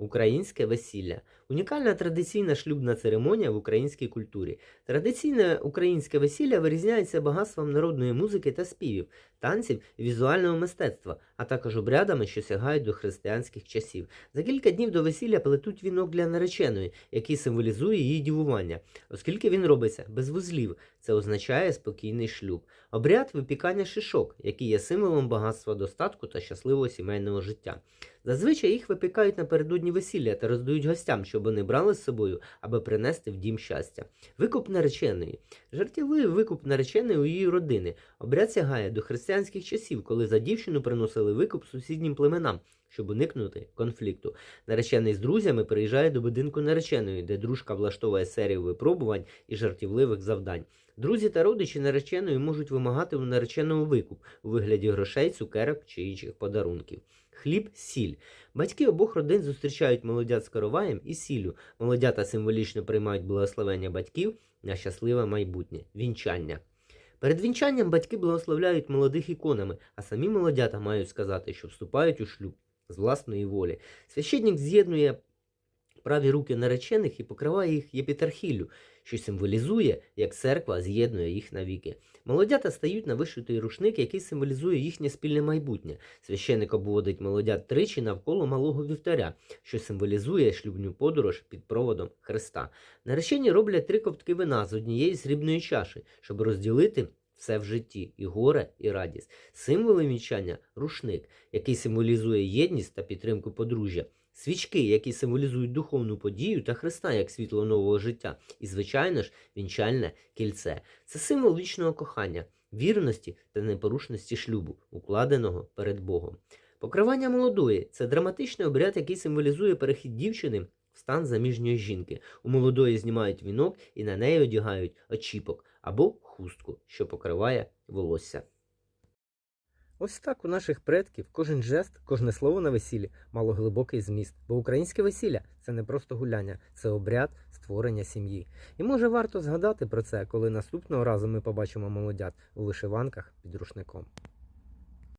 Українське весілля унікальна традиційна шлюбна церемонія в українській культурі. Традиційне українське весілля вирізняється багатством народної музики та співів, танців і візуального мистецтва, а також обрядами, що сягають до християнських часів. За кілька днів до весілля плетуть вінок для нареченої, який символізує її дівування, оскільки він робиться без вузлів. Це означає спокійний шлюб. Обряд випікання шишок, який є символом багатства достатку та щасливого сімейного життя. Зазвичай їх випікають напередодні весілля та роздають гостям, щоб вони брали з собою, аби принести в дім щастя. Викуп нареченої. Жартівливий викуп нареченої у її родини. Обряд сягає до християнських часів, коли за дівчину приносили викуп сусіднім племенам, щоб уникнути конфлікту. Наречений з друзями приїжджає до будинку нареченої, де дружка влаштовує серію випробувань і жартівливих завдань. Друзі та родичі нареченої можуть вимагати у нареченого викуп у вигляді грошей, цукерок чи інших подарунків. Хліб, сіль. Батьки обох родин зустрічають молодят з короваєм і сіллю. Молодята символічно приймають благословення батьків на щасливе майбутнє вінчання. Перед вінчанням батьки благословляють молодих іконами, а самі молодята мають сказати, що вступають у шлюб з власної волі. Священник з'єднує праві руки наречених і покриває їх єпітархіллю, що символізує, як церква з'єднує їх навіки. Молодята стають на вишитий рушник, який символізує їхнє спільне майбутнє. Священник обводить молодят тричі навколо малого вівтаря, що символізує шлюбну подорож під проводом Христа. Наречені роблять три ковтки вина з однієї срібної чаші, щоб розділити все в житті і горе, і радість. Символи вінчання рушник, який символізує єдність та підтримку подружжя. Свічки, які символізують духовну подію та Христа як світло нового життя, і, звичайно ж, вінчальне кільце. Це символ вічного кохання, вірності та непорушності шлюбу, укладеного перед Богом. Покривання молодої це драматичний обряд, який символізує перехід дівчини в стан заміжньої жінки. У молодої знімають вінок і на неї одягають очіпок або хустку, що покриває волосся. Ось так у наших предків кожен жест, кожне слово на весіллі мало глибокий зміст, бо українське весілля це не просто гуляння, це обряд створення сім'ї. І може варто згадати про це, коли наступного разу ми побачимо молодят у вишиванках під рушником.